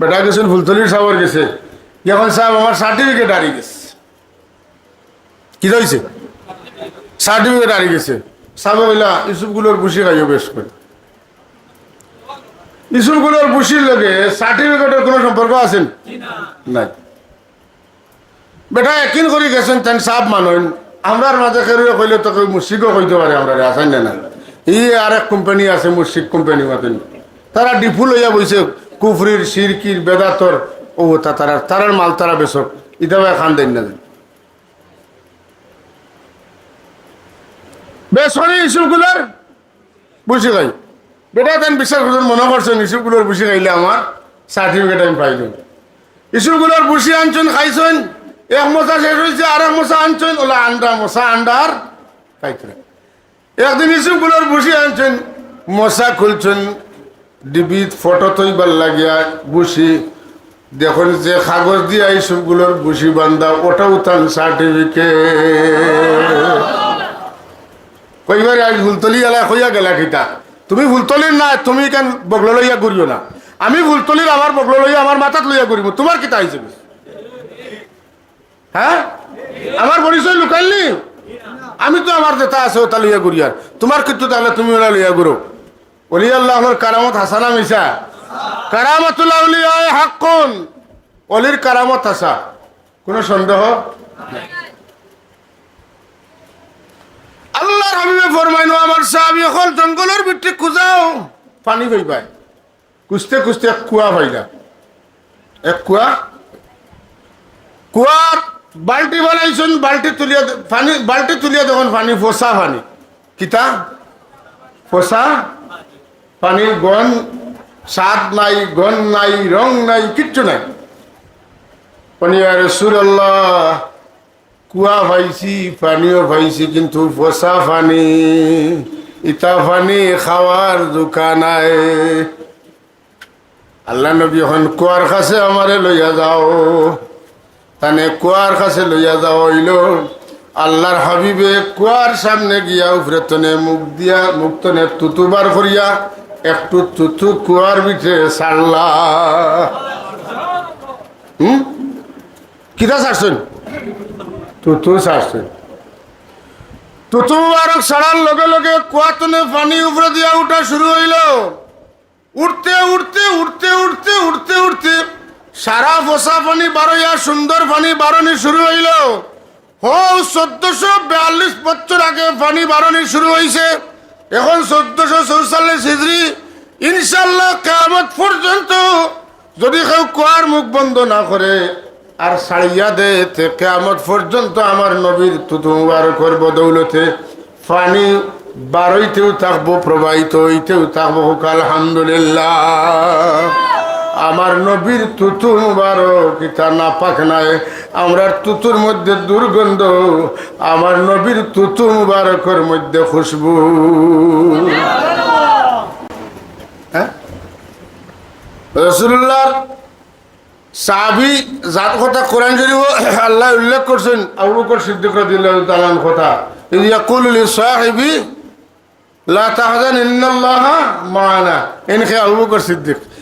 বেটা গেছেন, ফুলতলির সাবর গেছে। এখন সাহেব আমার সার্টিফিকেট হারিয়ে গেছে। কি হয়েছে সার্টিফিকেট হারিয়ে গেছে। সাহেব বললা ইসুফগুলোর বুসি খাইও বেশ করে। ইসুফগুলোর বুসির লগে সার্টিফিকেটের কোনো সম্পর্ক আছেন নাই। বেটা একিন করে গেছেন, তেন সাপ মানুন। আমরার মাঝে কেউ কইলে তো কেউ মুর্শিদও কইতে পারে, আমরা আসান না ই আর এক কোম্পানি আছে, মুর্শিদ কোম্পানি মতন। তারা ডিফু লইয়া বইছে কুফরির, সিরকির, বেদাতর। ও, তা তারা তারার মাল তারা বেসক ইতাবে খান দেন না দেন। বেশ হনি ইস্যুগুলোর গাই বেটা তেন বিশ্বাস করছেন মনে করছেন ইস্যুগুলোর বুঝি গাইলে আমার সার্টিফিকেট আমি পাইলাম ইস্যুগুলোর বুঝি আনছেন, খাইছেন। এক মশা শেষ হয়েছে আর এক মশা আনছেন। ওলা আন্ডা, মশা আন্ডার খাইতে। একদিন আনছেন, মশা খুলছেন। ডিবিত ফটো তৈবার লাগিয়া বুসি দেখুন যে কাগজ দিয়ে ইস্যুগুলোর বুসি বান্ধা ওটাও তান সার্টিফিকেট কইবারে আজ ফুলতলি গেলা গেলা কিতা? তুমি ফুলতলির না তুমি কেন বগল লইয়া ঘুরিও না? আমি ফুলতলির আমার বগল লইয়া আমার মাথাত লইয়া ঘুরিব তোমার কিতা হিসেবে হ্যাঁ? আমার পরিচয় লুকাইলি? আমি তো আমার যেটা আছে ওটা লইয়া ঘুরি আর। তোমার কিন্তু তাহলে তুমি ওলা লইয়া ঘুরো। অলি আল্লাহর কারামত হাসানা মিশা কারামতুল্লাহ হাক্কুন। অলির কারামত হাসা। কোনো সন্দেহ? আল্লাহর হাবিবে ফরমাইনো, আমার সাহাবি এখন জঙ্গলের ভিতরে খুঁজাও। পানি পায় খুঁজতে খুঁজতে এক কুয়া পাইলা। এক কুয়া? কুয়ার বাল্টি বানাইছেন বাল্টি তুলিয়া পানি বাল্টি তুলিয়া দেখুন, পানি, ফসা পানি। কিতা? ফসা? পানির গন স্বাদ নাই গন নাই, রং নাই, কিচ্ছু নাই। পানি আর সুরাল্লাহ, কুয়া পাইছি পানিও পাইছি কিন্তু পচা পানি, ইটা পানি খাওয়ার দোকানায়। আল্লাহ নবী এখন কুয়ার কাছে আমারে লইয়া যাও। তানে কুয়ার কাছে লইয়া যাও, হইল আল্লাহর হাবিবে কুয়ার সামনে গিয়া উপরে তনে মুখ দিয়া, মুখ তনে তুতুবার করিয়া একটু তুতু কুয়ার ভিতরে সারলা। হুম? কিতা সারছেন? তুতু সারছে তুতু মুবারক সারার লগে লগে কুয়াতনে পানি উপরে দিয়া উঠা শুরু হইল। উঠতে উঠতে উঠতে উঠতে উঠতে উঠতে সারা ফসা পানি বারোয়া সুন্দর পানি বারণি শুরু হইল। হো, চোদ্দশো বিয়াল্লিশ বছর আগে পানি বারণি শুরু হয়েছে এখন চোদ্দশো চৌচল্লিশ হিজড়ি ইনশাল্লাহ কামত পর্যন্ত যদি কেউ কুয়ার মুখ বন্ধ না করে, আর সাড়িয়া দে তে কেমত পর্যন্ত আমার নবীর তুতুমার করব দৌলতে। পানি বারইতেও থাকব, প্রবাহিত হইতেও থাকব আলহামদুলিল্লাহ। আমার নবীর তুতু মুবারক ইতা না পাক নাই। আমরার তুতুর মধ্যে দুর্গন্ধ, আমার নবীর তুতু মুবারকের মধ্যে খুশবু। হ্যাঁ? রসুল্লাহ সাহাবি যার কথা কোরআন শরীফ আল্লাহ উল্লেখ করছেন, আবু বকর সিদ্দিক রাদিয়াল্লাহু তাআলা কথা। ইদ ইয়াকুলু লি সাহিবি, লা তাহজান ইন্নাল্লাহ মা'ানা। ইনকে আবু বকর সিদ্দিক।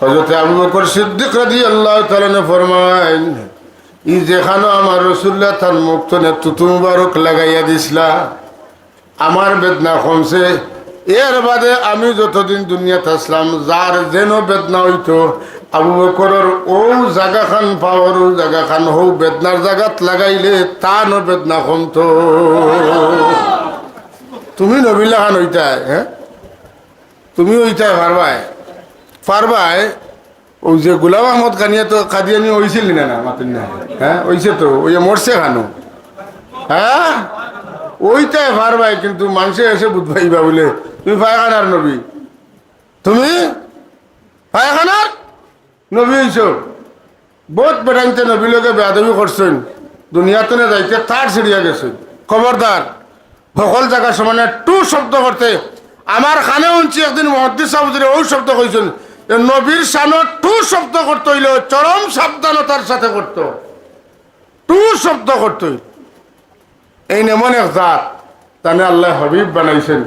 হজরতে আবু বকর সিদ্দিক রাদি আল্লাহ তালানে ফরমাইন ই যেখানো আমার রসুল্লাহ তার মুখ তনে তুতু লাগাইয়া দিছিলা, আমার বেদনা কমছে। এর বাদে আমি যতদিন দুনিয়াতে আসলাম, যার যেন বেদনা হইতো, আবু বকরের ও জাগা খান পাওয়ার ও জাগা খান হৌ বেদনার জাগাত লাগাইলে তা ন বেদনা কমতো। তুমি নবিলা খান হইতাই হ্যাঁ? তুমি হইতাই পারবাই। পারবাই, ওই যে গোলাম আহমদ কানিয়া তো কাদিয়ানি হয়েছিল না না, মাতুন না। হ্যাঁ হইছে তো, ওই মরছে খানো। হ্যাঁ? ওইটাই পারবাই, কিন্তু মানুষে এসে বুধবাইবা বলে, তুমি পায়খানার নবী। তুমি? পায়খানার নবী হইছ? বহুত বেড়াইতে নবী লোকে বেয়াদবি করছেন। দুনিয়াতে না যাইতে তার ছিড়িয়া গেছে। খবরদার, সকল জায়গা সমানে টু শব্দ করতে। আমার কানে উঞ্চি একদিন মহদ্দিস সাহুদের ওই শব্দ কইছেন নবীর সানো টু শব্দ করতে হইল চরম সাবধানতার সাথে করত টু শব্দ করতে। এই নেমন এক জাত তাহলে আল্লাহ হাবিব বানাইছেন